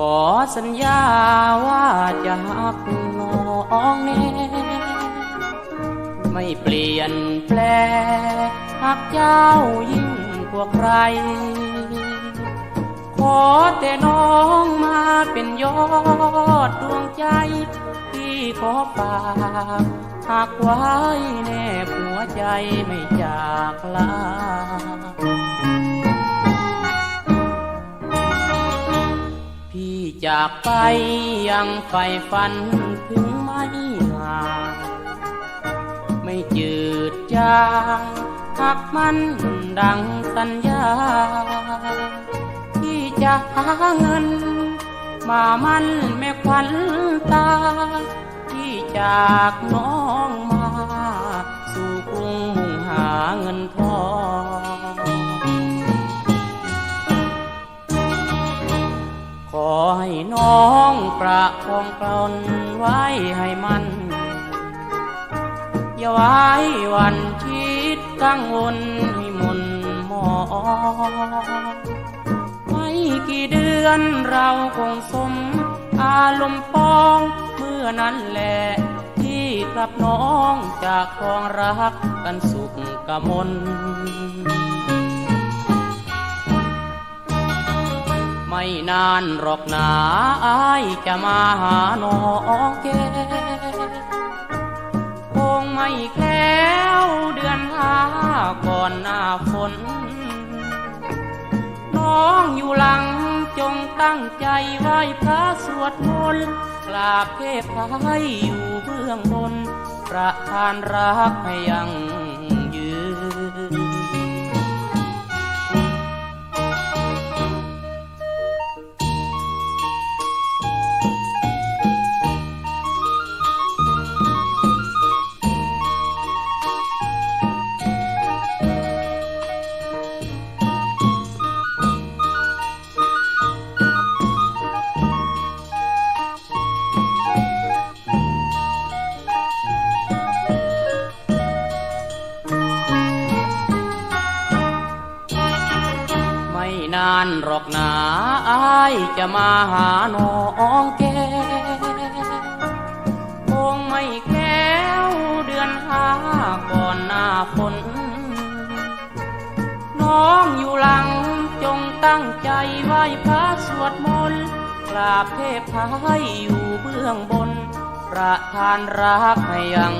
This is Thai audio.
ขอสัญญาว่าจะหักน้องแน่ไม่เปลี่ยนแปลหักเจ้ายิ่งกว่าใคร ขอแต่น้องมาเป็นยอดดวงใจ ที่ขอฝากหากไว้แนบหัวใจไม่จากลา จากไปยังไฟฝันถึงไม่ห่างไม่จืดจางหักมันดังสัญญา ที่จะหาเงิน มามันแม่ควันตา ที่จากน้อง องประคองกลอนไว้ให้มัน อย่าไว้วันคิดกังวลให้มนหมอไม่กี่เดือนเราคงสม อารมณ์ปองเมื่อนั้นแหละที่กลับน้องจากครองรักกันสุขกมล ไม่นานหรอกหนาอายจะมาหาน้องแกคงไม่แคล้วเดือนห้าก่อนหน้าฝนน้องอยู่หลังจงตั้งใจไหว้พระสวดมนต์กราบเทพไทยอยู่เบื้องบนประทานรักให้ยัง นานหรอกหนาอายจะมาหาน้องแกคงไม่แคล้วเดือนห้าก่อนหน้าฝนน้องอยู่หลังจงตั้งใจไหว้พระสวดมนต์กราบเทพไทยอยู่เบื้องบน ประทานรักให้ยัง